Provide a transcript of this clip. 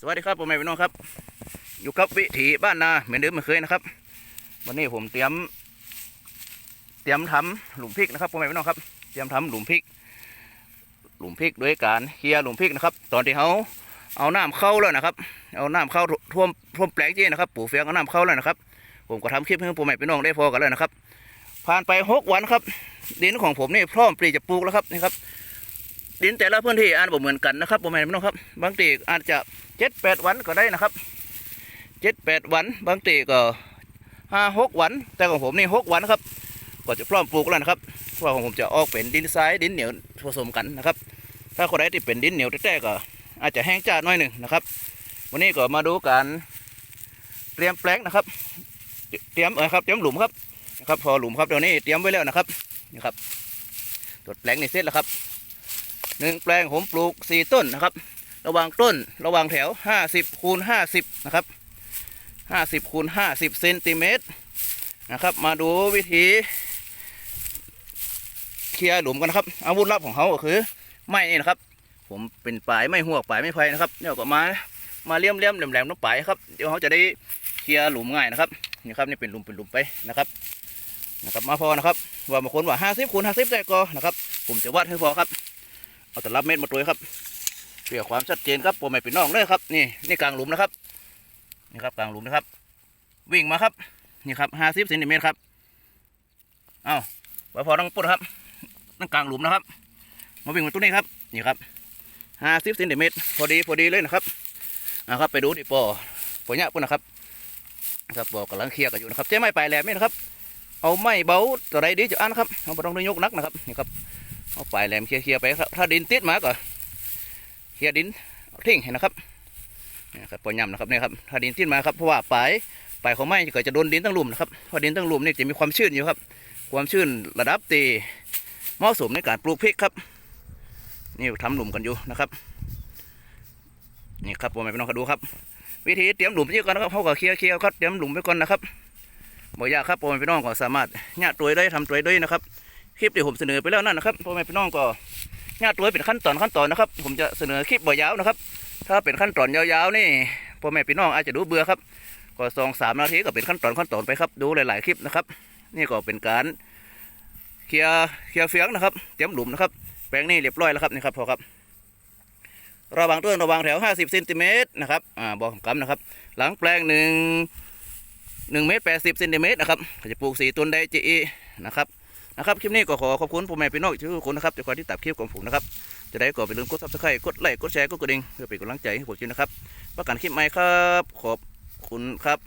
สวัสดีครับผมแม่พี่น้องครับ อยู่กับวิถีบ้านนาเหมือนเดิมเหมือนเคยนะครับ วันนี้ผมเตรียม เตรียมทำหลุมพริกนะครับผมแม่พี่น้องครับ เตรียมทำหลุมพริก หลุมพริกด้วยการเคลียร์หลุมพริกนะครับ ตอนที่เขาเอาน้ำเข้าแล้วนะครับ เอาน้ำเข้าท่วมท่วมแปลงเจนะครับปลูกเฟียงเอาน้ำเข้าแล้วนะครับ ผมก็ทำคลิปให้ผมแม่พี่น้องได้พอกันแล้วนะครับ ผ่านไปหกวันครับ ดินของผมนี่พร้อมปรีจะปลูกแล้วครับนี่ครับดินแต่ละพื้นที่อาจบ่เหมือนกันนะครับผมแม่พี่น้องครับ บางทีอาจจะ เจ็ดแปดวันก็ได้นะครับเจ็ดแปดวันบางทีก็ห้าหกวัน แต่ของผมนี่หกวันครับก็จะพร้อมปลูกแล้วนะครับเพราะของผมจะออกเป็นดินทรายดินเหนียวผสมกันนะครับ ถ้าคนใดที่เป็นดินเหนียวแท้ๆก็อาจจะแห้งจ้าน่อยหนึ่งนะครับ วันนี้ก็มาดูการเตรียมแปลงนะครับ เตรียมเออครับเตรียมหลุมครับนะครับ พอหลุมครับเดี๋ยวนี้เตรียมไว้แล้วนะครับนี่ครับตรวจแปลงในเสร็จแล้วครับหนึ่งแปลงผมปลูกสี่ต้นนะครับ ระหว่างต้นระหว่างแถวห้าสิบคูณห้าสิบนะครับห้าสิบคูณห้าสิบเซนติเมตรนะครับ มาดูวิธีเคลียร์หลุมกันนะครับอาวุธลับของเขาก็คือไม้นี่นะครับ ผมเป็นปลายไม้หัวปลายไม้ไผ่นะครับเดี๋ยก็มามาเลี่ยมเลี่ยมแหลมๆน้ำปลายครับเดี๋ยวเขาจะได้เคลียร์หลุมง่ายนะครับนี่ครับนี่เป็นหลุมเป็นหลุมไปนะครับนะครับ มาพอนะครับว่าบางคนว่าห้าสิบคูณห้าสิบได้ก็นะครับ ผมจะวัดให้พอครับเอาแต่รับเม็ดมาตัวครับ เพื่อความชัดเจนครับผมไม่เป็นน้องเลยครับ นี่นี่กลางหลุมนะครับ นี่ครับกลางหลุมนะครับ วิ่งมาครับ นี่ครับห้าสิบเซนติเมตรครับเอาไว้พอต้องปุดครับนั่นกลางหลุมนะครับ มาวิ่งมาตัวนี้ครับ นี่ครับห้าสิบเซนติเมตรพอดีพอดีเลยนะครับนะครับ ไปดูดิปอปอเนี่ยปุ่นนะครับครับปอกำลังเคลียร์กันอยู่นะครับเจ๊ไม่ไปแหลมนี่นะครับ เอาไม้เบาตัวใดดีจะอันครับเราไม่ต้องด้ยกนักนะครับนี่ครับเอาปลายแหลมเคลียร์ๆไปครับถ้าดินติดมาก็ เคลียดินทิ้งเห็นนะครับนี่นะครับปล่อยยำนะครับนี่ครับถ้าดินทิ้นมาครับเพราะว่าปลายปลายของไม้เก็จะโดนดินตั้งหลุมนะครับเพราะดินตั้งหลุมนี่จะมีความชื้นอยู่ครับ ความชื้นระดับตีเหมาะสมในการปลูกพริกครับ นี่ทำหลุมกันอยู่นะครับนี่ครับผมไม่น้องดูครับ วิธีเตรียมหลุมที่ก่อนนะครับเขาก็เคลียร์เคลียร์ครับเตรียมหลุมไปก่อนนะครับบ่ยากครับผมพี่น้องก็สามารถญาติตัวได้ทำตัวได้นะครับ คลิปที่ผมเสนอไปแล้วนั่นนะครับพ่อแม่พี่น้องก็ ญาติตัวเป็นขั้นตอนขั้นตอนนะครับ ผมจะเสนอคลิปบ่ยาวนะครับ ถ้าเป็นขั้นตอนยาวๆนี่พ่อแม่พี่น้องอาจจะดูเบื่อครับก็สองสามนาทีก็เป็นขั้นตอนขั้นตอนไปครับ ดูหลาย ๆ คลิปนะครับ นี่ก็เป็นการเคลียร์เคลียร์เฟียงนะครับ เตรียมหลุมนะครับ แปลงนี่เรียบร้อยแล้วครับนี่ครับพอครับ ระว่างต้นระว่างแถว 50เซนติเมตรนะครับอ่าบอกกำนะครับ หลังแปลงหนึ่งหนึ่งเมตรแปดสิบเซนติเมตรนะครับจะปลูกสี่ต้นได้จีนะครับ นะครับคลิปนี้ก็ขอขอบคุณผู้แม่พี่น้องทุกคนนะครับที่คอยที่ตัดคลิปของผมนะครับจะได้ก็ไปลืมกดซับสไครต์กดไลค์กดแชร์กดกระดิ่งเพื่อเป็นกำลังใจให้ผมด้วยนะครับประกันคลิปใหม่ครับ ขอบคุณครับ